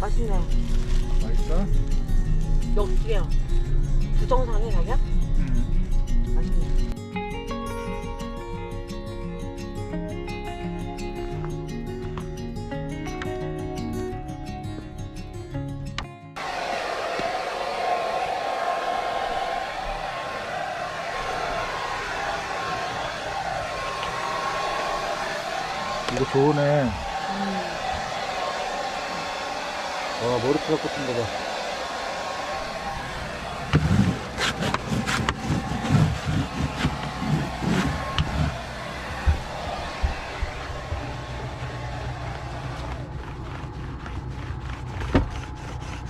맛있네. 맛있어? 역기야. 부정상해 자기야? 응. 맛있네. 이거 좋으네. 음. 와 머리카락 같은 거 봐.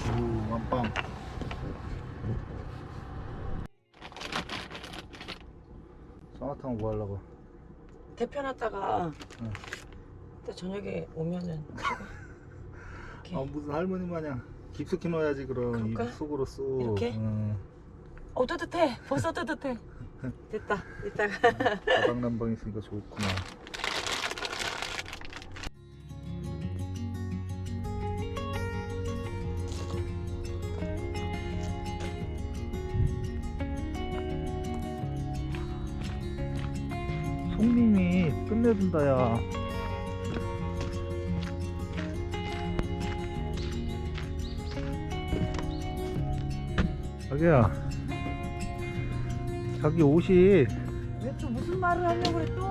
오 완빵. 쌍화탕 뭐 하려고? 대표 놨다가 응. 또 저녁에 오면은 이렇게. 아 무슨 할머니 마냥 깊숙이 넣어야지 그럼 이 그럴까? 속으로 쏙. 이렇게? 응. 어 따뜻해. 벌써 따뜻해. 됐다. 이따가 바닥 난방 있으니까 좋구나. 송님이 끝내준다 야. 자기야. 자기 옷이 왜 또 무슨 말을 하려고 그래 또?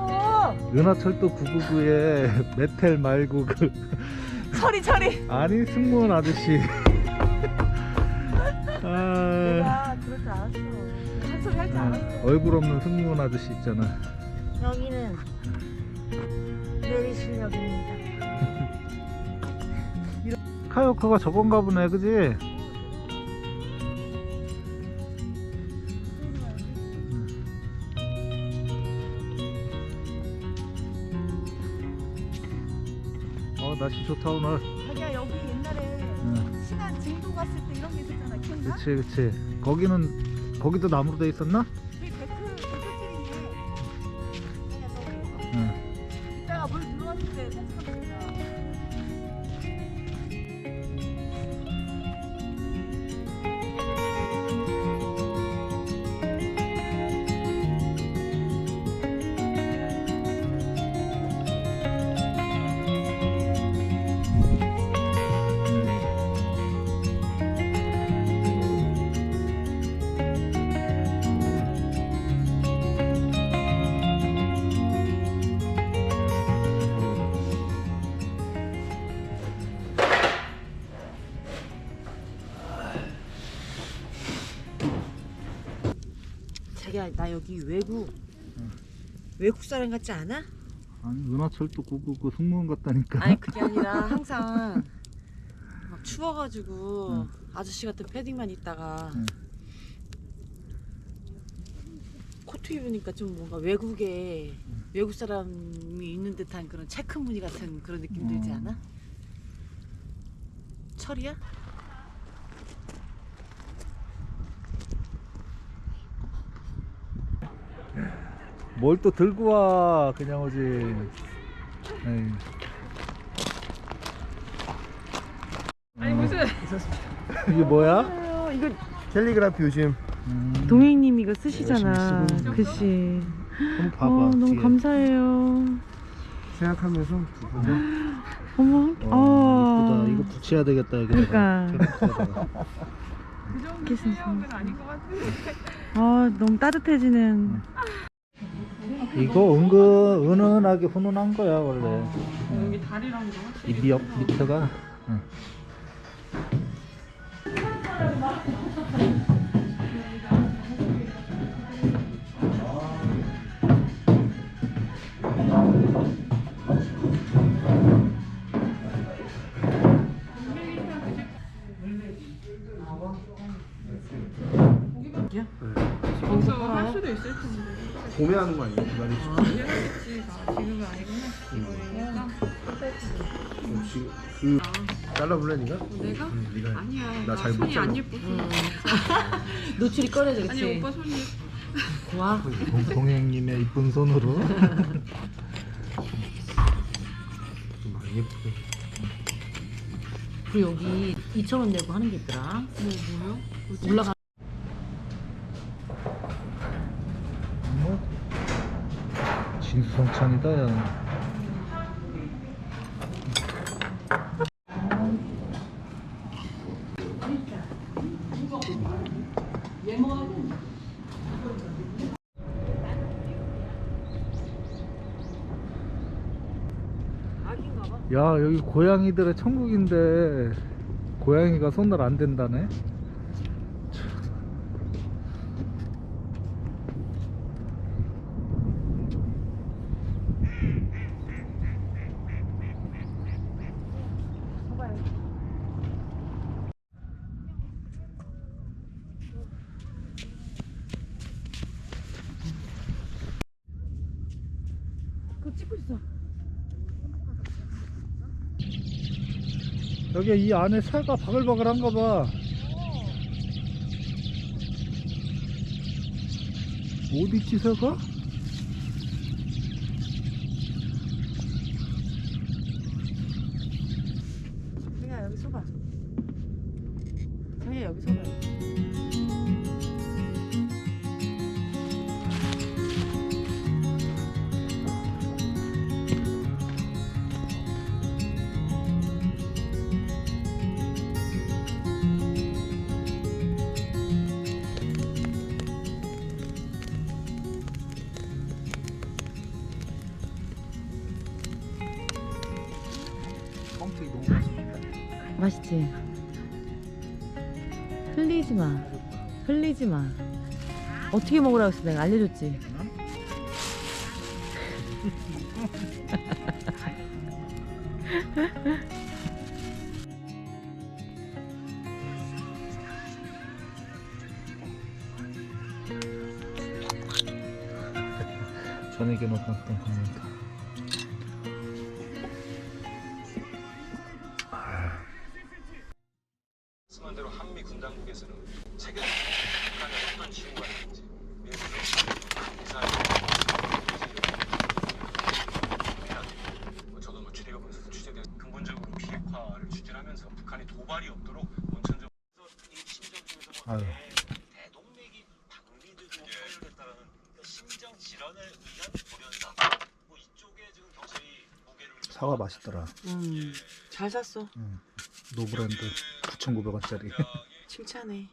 은하철도 999에 메텔 말고 그 처리 처리. 아니 승무원 아저씨 아, 내가 그럴 줄 알았어. 한 소리 할줄 아, 알았어. 얼굴 없는 승무원 아저씨 있잖아 여기는 내리실역입니다. 카요크가 저건가 보네 그지? 어 날씨 좋다 오늘 자기야 여기 옛날에 응. 신안 증도 갔을 때 이런 게 있었잖아 기억나? 그치 그치 거기는 거기도 나무로 돼 있었나? 자기야 나 여기 외국 외국 사람 같지 않아? 아니 은하철도 999 승무원 같다니까 아니 그게 아니라 항상 막 추워가지고 응. 아저씨 같은 패딩만 입다가 응. 코트 입으니까 좀 뭔가 외국에 외국 사람이 있는 듯한 그런 체크 무늬 같은 그런 느낌 들지 음. 않아? 철이야? 뭘 또 들고 와 그냥 오지. 에이. 아니 무슨 이게 뭐야? 어, 이거 캘리그라피 요즘. 음, 동행님 이거 쓰시잖아 열심히 쓰고 있는 글씨. 한번 봐봐 어, 너무 뒤에. 감사해요. 생각하면서 보고. 어머 어, 아 이쁘다. 이거 붙여야 되겠다 여기다가. 그러니까. 그 정도 아닌 것 같은데. 아 너무 따뜻해지는 이거 은근 은은하게 훈훈한 거야 원래. 어, 여기 다리랑도 이 밑, 밑에가? 응. 봄에 하는 거 아니야? 기다리 해야겠지 아, 지금은 아니구나 이거니까 지금 그 잘라볼래 니가? 내가? 응, 네가 아니야 나나잘못 손이 잘라. 안 예뻐서 노출이 꺼내져 아니 그치? 오빠 손이 예뻐 동- 동행님의 이쁜 손으로 좀 많이 예쁘게 그리고 여기 2,000원 내고 하는 게 있더라. 뭐 뭐요? 올라가. 뭐 진수성찬이다 야. 야 여기 고양이들의 천국인데 고양이가 손을 안 댄다네 있어. 여기 이 안에 새가 바글바글한가 봐. 어디 있지 새가? 맛있지? 흘리지 마. 흘리지 마. 어떻게 먹으라고 했어? 내가 알려줬지. 저녁에 먹었던 겁니다. 도발이 없도록 원천적으로 이 심정 중에서 뭐 아유. 대동맥이 방비되고 소멸됐다라는 심정 질환을 의한 돌연사 뭐 이쪽에 지금 경찰이 무게를 사과 맛있더라. 음, 잘 샀어. 노브랜드 9,900원짜리. 이렇게 칭찬해.